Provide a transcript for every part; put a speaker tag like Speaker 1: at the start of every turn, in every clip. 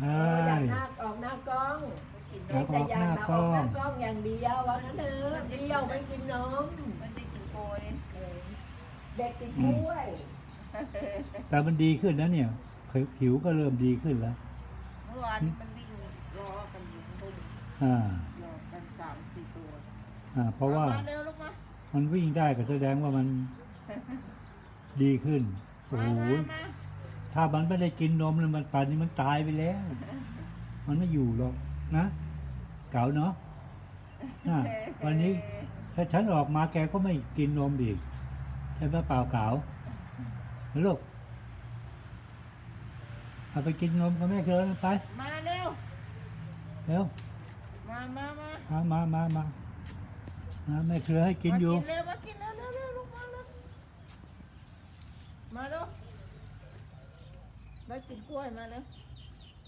Speaker 1: ใช่
Speaker 2: อยากหน้าออกหน้ากล้อง
Speaker 1: อยากอ
Speaker 2: แต่
Speaker 1: อก
Speaker 2: อยา
Speaker 1: ห
Speaker 2: ก
Speaker 1: น้า
Speaker 2: มา
Speaker 1: ก
Speaker 2: อ
Speaker 1: ล้
Speaker 2: อ
Speaker 1: อก
Speaker 2: หน้างกล้องอย่างเดียวว่างั้นเถอะเดียวไม่กินนม
Speaker 3: มันได้กินโกย
Speaker 2: เออเด็กติดกล้วย
Speaker 1: แต่มันดีขึ้นนะเนี่ยผิวก็เริ่มดีขึ้นแล้ว
Speaker 3: เมื่อวานนี้มันวิ่งรอกันอยู่บน
Speaker 1: อ่าร
Speaker 3: อกันสามสี่ตัว
Speaker 1: อ่า เพราะว่า
Speaker 3: มาเร็วลูกมา
Speaker 1: มันวิ่งได้ก็แสดงว่ามันดีขึ้นโอ้
Speaker 3: มา
Speaker 1: โห
Speaker 3: มามา
Speaker 1: ถ้ามันไม่ได้กินนมแล้วมันป่านนี้มันตายไปแล้ว มันไม่อยู่หรอกนะ เก่าเนาะน่ะวันนี้ถ้าฉันออกมาแกก็ไม่กินนมอีกใช่ไหมเปล่าเก่าลูกเอาไปกินนมกับแม่เธอไป
Speaker 3: มาเร็ว
Speaker 1: เร็ว
Speaker 3: มามามา
Speaker 1: มามามามามาแม่เธอให้กินอยู่
Speaker 3: มากินเร็วมากินเร็วเร็วเร็วลูกมาเร็วมาเร็ว มากินกล้วยมาเร็ว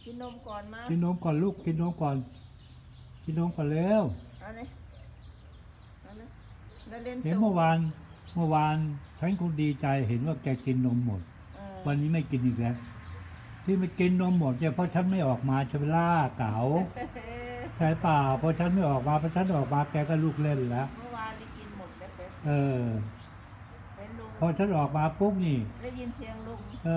Speaker 3: กินนมก่อนมา
Speaker 1: กินนมก่อนลูกกินนมก่อน กินนมก่อนเร็ว
Speaker 3: เอาเลยเอาเลยแล้วเล่น
Speaker 1: เห็น
Speaker 3: ตัว
Speaker 1: เมื่อวานเมื่อวานฉันคงดีใจเห็นว่าแกกินนมหมด
Speaker 3: เออ
Speaker 1: วันนี้ไม่กินอีกแล้ว ที่ไม่กินนมหมดเนี่ยเพราะฉันไม่ออกมาจะไปล่าเก๋าใช่เปล่าเพราะฉันไม่ออกมาเพราะฉันออกมาแกก็ลูกเล่นแล้ว
Speaker 3: เมื่อวานได้กินหมดแล้วเป็ด
Speaker 1: เออ
Speaker 3: เห็นลุง
Speaker 1: พ อฉันออกมาปุ๊บนี่
Speaker 3: ได้ยินเสียงลุง
Speaker 1: เอ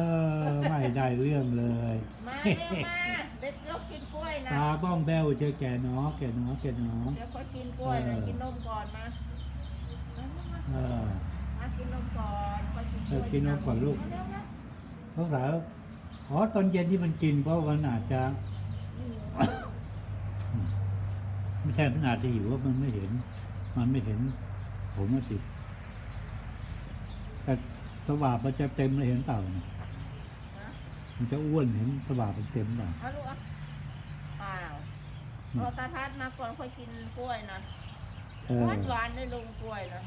Speaker 1: อ ไม่ได้เรื่องเลย
Speaker 3: มาเร็วมาเด็กยกกินกล้วยนะ
Speaker 1: ตาบ้องแบวเจอแกน้อแกน้อแกน้อ
Speaker 3: เดี๋ยวค่อยกินกล้วยนะ
Speaker 1: เออ
Speaker 3: กินนมก่อนมามามามา
Speaker 1: เออ
Speaker 3: มากินนมก่อนค่อยกินก
Speaker 1: เอ
Speaker 3: ล้
Speaker 1: อ
Speaker 3: วย
Speaker 1: กินนมก่อนลูก
Speaker 3: มาเร็วนะ
Speaker 1: สงสัยอ๋อตอนเย็นที่มันกินเพราะมันอาจจะไม่ใช่มันอาจจะหิวว่ามันไม่เห็น มันไม่เห็น ผมว่าติด แต่สว่างมันจะเต็มเลยเห็นเปล่าเนี่ย
Speaker 3: ฮะ
Speaker 1: มันจะอ้วนเห็นสว่างมันเต็มเปล่า
Speaker 3: เอาลูกอะอ้าว
Speaker 1: อืม
Speaker 3: รอตาทัดมาก่อนค่อยกินกล้วยนะ
Speaker 1: เอ
Speaker 3: ห
Speaker 1: อ
Speaker 3: วานหวานได้ลุงกล้วยนะ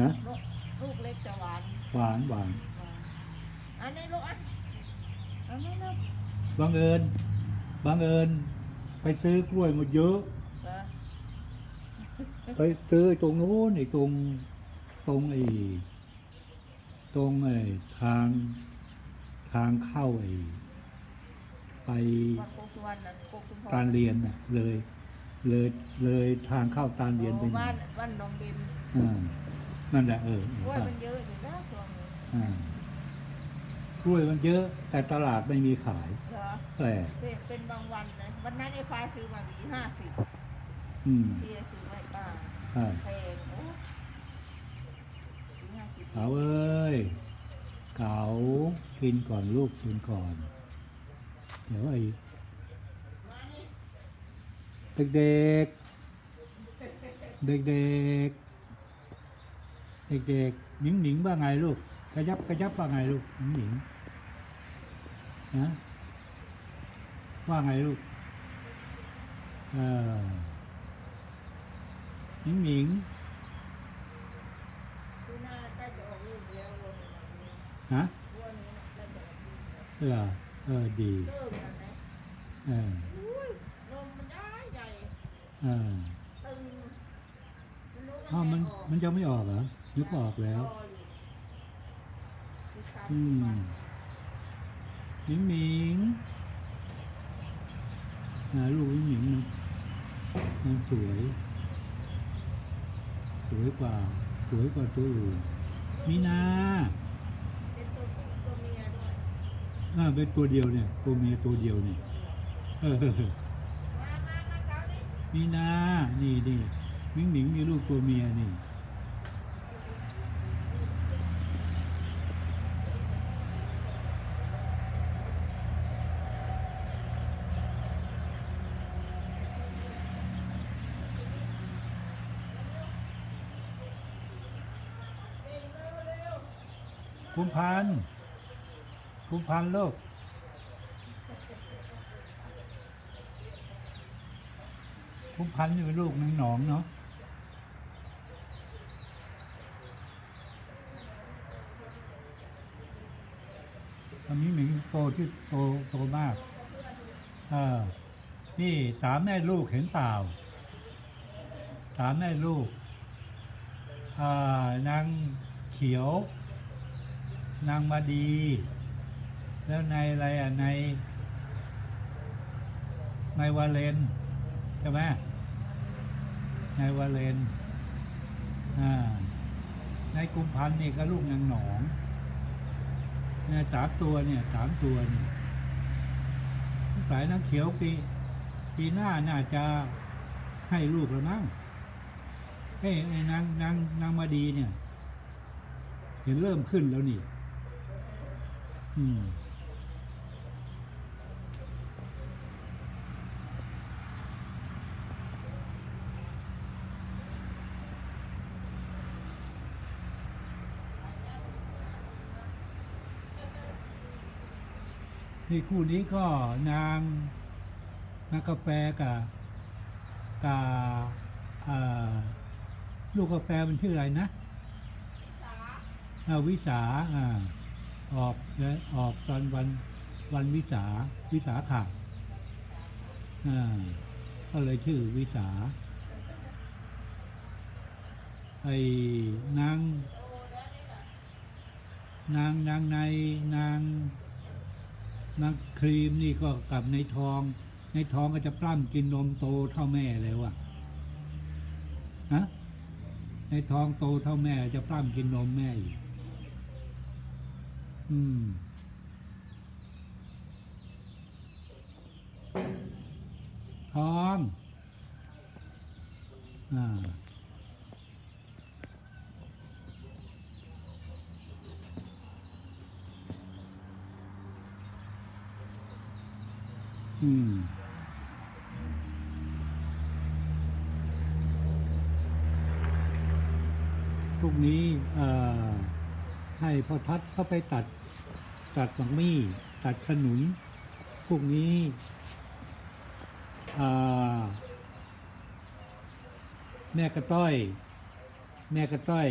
Speaker 1: นะ
Speaker 3: ลูกลูกเล็กจะหวาน
Speaker 1: หวานหวาน
Speaker 3: หวานอันนี้ลูกอะอันนี้ลูก
Speaker 1: บังเอิญบังเอิญไปซื้อกล้วยมาเยอะ
Speaker 3: เออ
Speaker 1: ไปซื้อตรงนู้นไอ้ตรงตรงไอ้ ตรงไอ้ทางทางเข้าไอ้ไป
Speaker 3: วัดโคกสุวรรณนั่นโคกสุพร
Speaker 1: การเรียนน่ะเลย เลยเลยทางเข้าการเรียนไป
Speaker 3: โอ้
Speaker 1: หน่
Speaker 3: บ้า
Speaker 1: อนย
Speaker 3: บ้านหนองบิน
Speaker 1: อ่านั่นแหละเออก
Speaker 3: ล้วยมันเยอะอยู่นะช่วงนี้
Speaker 1: อ่ากล้วยมันเยอะ แต่ตลาดไม่มีขาย
Speaker 3: เหรอ
Speaker 1: แปลก
Speaker 3: เป็นเป็นบางวันนะวันนั้นไอ้ฟ้าซื้อมาหวีห้าสิบ
Speaker 1: อืม
Speaker 3: พี่ซื้อมาให้ป้า
Speaker 1: ใช่
Speaker 3: แพงโอ้หวีห้าสิบ
Speaker 1: เก๋าเอ้ย เก๋ากินก่อนลูกกินก่อน เดี๋ยวไอ้
Speaker 3: มานี่
Speaker 1: เด็กเด็กเด็กๆหนิงหนิงว่าไงลูกกระยับกระยับว่าไงลูกหนิงหนิงฮะว่าไงลูกเออหนิงหนิง
Speaker 3: คือหน้าใกล้จะออกลูกแล้วลงนี้
Speaker 1: ฮะเหรอเออดี
Speaker 3: เริ่มแล้ว
Speaker 1: เออ
Speaker 3: อุ้ยนมมันได้ใหญ่
Speaker 1: เออ
Speaker 3: ตึงไม่รู้
Speaker 1: อ้าวมันมันจะไม่ออกเหรอนึกออกแล้ว
Speaker 3: รอยู่อีกสาม
Speaker 1: อื
Speaker 3: สิบ
Speaker 1: ม
Speaker 3: วัน
Speaker 1: หนิงหนิงอ่าลูกหนิงหนิงมันมันสวย สวยกว่า สวยกว่าตัวอื่นมีนา
Speaker 3: เป็นตัวผู้ตัวเมียด้วย
Speaker 1: อ่าเป็นตัวเดียวเนี่ยตัวเมียตัวเดียวเนี่ยเออ
Speaker 3: มี
Speaker 1: นานี่นี่หนิงหนิงมีลูกตัวเมียนี่คุณพันธ์ คุณพันลูกคุณพันธุ์นี่เป็นลูกหนึ่งหนองเนาะตอนนี้หมิงโตที่โตโตมากเออนี่สามแม่ลูกเห็นเปล่าสามแม่ลูกอ่านางเขียว นางมาดี แล้วในอะไรอะในในวาเลนใช่ไหมในวาเลนอ่าในกุมพันนี่ก็ลูกนางหนองเนี่ยสามตัวเนี่ยสามตัวเนี่ยสายน้ำเขียวปีปีหน้าน่าจะให้ลูกแล้วมั้งเฮ้ยนางนางนางมาดีเนี่ย เห็นเริ่มขึ้นแล้วนี่ อืม นี่คู่นี้ก็นางนางกาแฟกับกับเอ่อลูกกาแฟมันชื่ออะไรนะอ่าวิสาอ่าออกและออกตอนวันวันวิสาวิสาขาอ่าก็เลยชื่อวิสาไอ้นางนางนางในนาง นาครีมนี่ก็กับในทอง ในทองก็จะปล้ำกินนมโตเท่าแม่แล้วอะฮะในท้องโตเท่าแม่จะปล้ำกินนมแม่อีกอืมทองอ่า อืมพรุ่งนี้ให้พ่อทัศน์เข้าไปตัด ตัดหมักมี่ ตัดขนุนพรุ่งนี้แม่กระต้อย แม่กระต้อย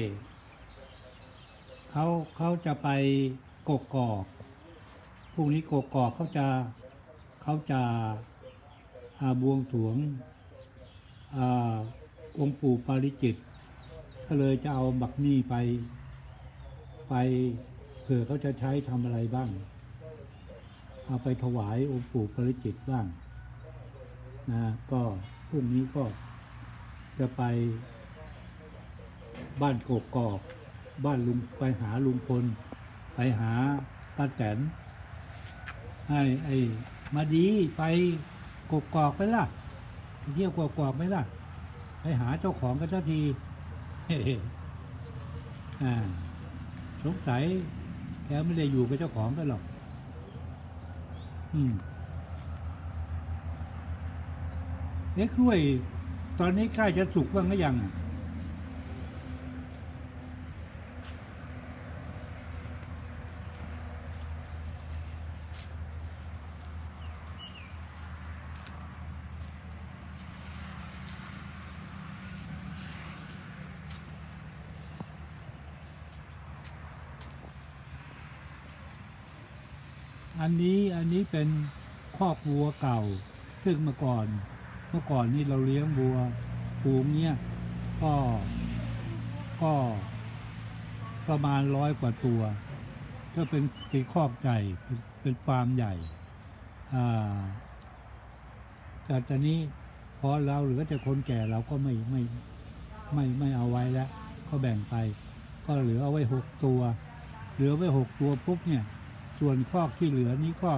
Speaker 1: เขาเขาจะไปกกอกพรุ่งนี้กกอกเขาจะ เขาจะอาบวงสวงอองค์ปู่ปาริจิตก็เลยจะเอาบักนี่ไป ไปเผื่อเขาจะใช้ทำอะไรบ้าง เอาไปถวายองค์ปู่ปาริจิตบ้างนะก็พรุ่งนี้ก็จะไปบ้านกกอกบ้านลุงไปหาลุงพล ไปหาป้าแตนให้ไอ้ มาดีไปกกอกไปล่ะเที่ยวกกอกไหมล่ะ ไปหาเจ้าของกันสักทีเฮ้อ่าสงสัยแกไม่ได้อยู่กับเจ้าของกันหรอก อืมเอ๊ะกล้วย ตอนนี้ใกล้จะสุกบ้างหรือยัง อันนี้อันนี้เป็นคอกวัวเก่า ซึ่งเมื่อก่อน เมื่อก่อนนี่เราเลี้ยงวัวฝูงเนี้ยก็ก็ประมาณร้อยกว่าตัว ก็เป็นเป็นคอกใหญ่เป็นเป็นฟาร์มใหญ่แต่ตอนนี้พอเราเหลือแต่คนแก่เราก็ไม่ไม่ไม่ไม่เอาไว้แล้ว ก็แบ่งไป ก็เหลือเอาไว้หกตัว เหลือไว้หกตัวปุ๊บเนี่ย ส่วนคอกที่เหลือนี้ก็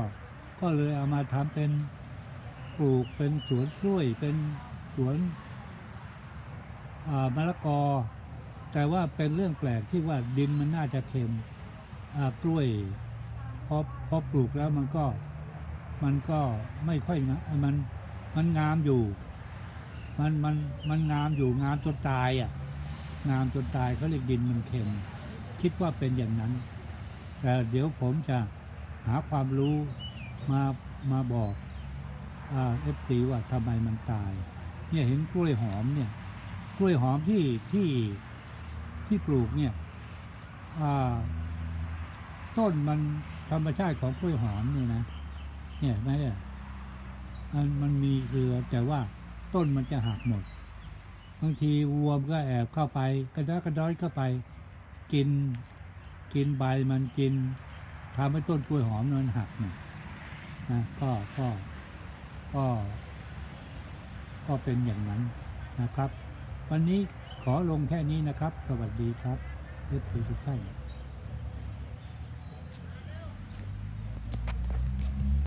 Speaker 1: ก็เลยเอามาทำเป็นปลูกเป็นสวนกล้วยเป็นสวนมะละกอ แต่ว่าเป็นเรื่องแปลกที่ว่าดินมันน่าจะเค็มกล้วยพอพอปลูกแล้วมันก็มันก็ไม่ค่อยมันมันงามอยู่ มันมันมันงามอยู่งามจนตายอะงามจนตายเขาเรียกดินมันเค็ม คิดว่าเป็นอย่างนั้น แต่เดี๋ยวผมจะหาความรู้มามาบอกเอฟซีว่าทำไมมันตาย เนี่ยเห็นกล้วยหอมเนี่ยกล้วยหอมที่ที่ที่ปลูกเนี่ยต้นมันธรรมชาติของกล้วยหอมเนี่ยนะ เนี่ยนไหมเนี่ยมันมันมีเครือแต่ว่าต้นมันจะหักหมดบางทีวัวก็แอบเข้าไป กระดากระดอยเข้าไป กิน กินใบมันกินทำให้ต้นกล้วยหอมมันหักเนี่ยนะก็ก็ก็ ก็เป็นอย่างนั้นนะครับ วันนี้ขอลงแค่นี้นะครับ สวัสดีครับเอฟซีทุกท่าน